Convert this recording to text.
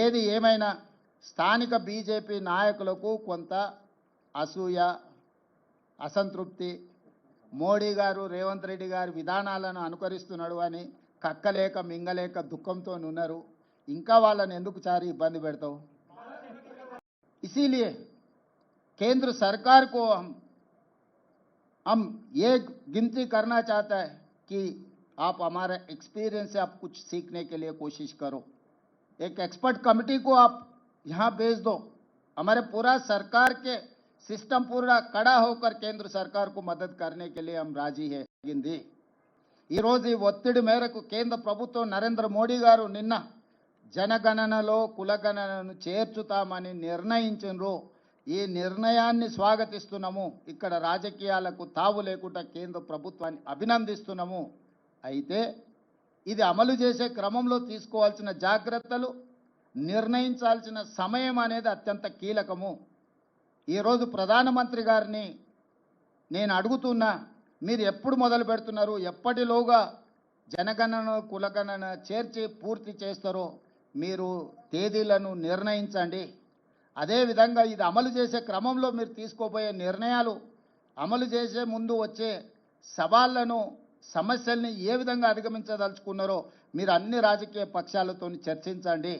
ఏదేమైనా స్థానిక బీజేపీ నాయకులకు కొంత అసూయ అసంతృప్తి మోడీ గారు రేవంత్ రెడ్డి గారి విధానాలను అనుకరిస్తున్నాడు అని కక్కలేక మింగలేక దుఃఖంతో ఉన్నారు ఇంకా వాళ్ళని ఎందుకు చారి ఇబ్బంది పెడతావు इसीलिए केंद्र सरकार को हम हम ये गिनती करना चाहता है कि आप हमारे एक्सपीरियंस से आप कुछ सीखने के लिए कोशिश करो एक एक्सपर्ट कमेटी को आप यहाँ भेज दो हमारे पूरा सरकार के सिस्टम पूरा खड़ा होकर केंद्र सरकार को मदद करने के लिए हम राजी है గింది ఈరోజు ఈ ఒత్తిడి మేరకు కేంద్ర ప్రభుత్వం నరేంద్ర మోడీ గారు నిన్న జనగణనలో కులగణనను చేర్చుతామని నిర్ణయించారు ఈ నిర్ణయాన్ని స్వాగతిస్తున్నాము ఇక్కడ రాజకీయాలకు తావు లేకుండా కేంద్ర ప్రభుత్వాన్ని అభినందిస్తున్నాము అయితే ఇది అమలు చేసే క్రమంలో తీసుకోవాల్సిన జాగ్రత్తలు నిర్ణయించాల్సిన సమయం అనేది అత్యంత కీలకము. ఈరోజు ప్రధానమంత్రి గారిని నేను అడుగుతున్నా మీరు ఎప్పుడు మొదలు పెడుతున్నారు ఎప్పటిలోగా జనగణన కులగణన చేర్చి పూర్తి చేస్తారో మీరు తేదీలను నిర్ణయించండి. అదేవిధంగా ఇది అమలు చేసే క్రమంలో మీరు తీసుకోబోయే నిర్ణయాలు అమలు చేసే ముందు వచ్చే సవాళ్ళను సమస్యల్ని ఏ విధంగా అధిగమించదలుచుకున్నారో మీరు అన్ని రాజకీయ పక్షాలతో చర్చించండి.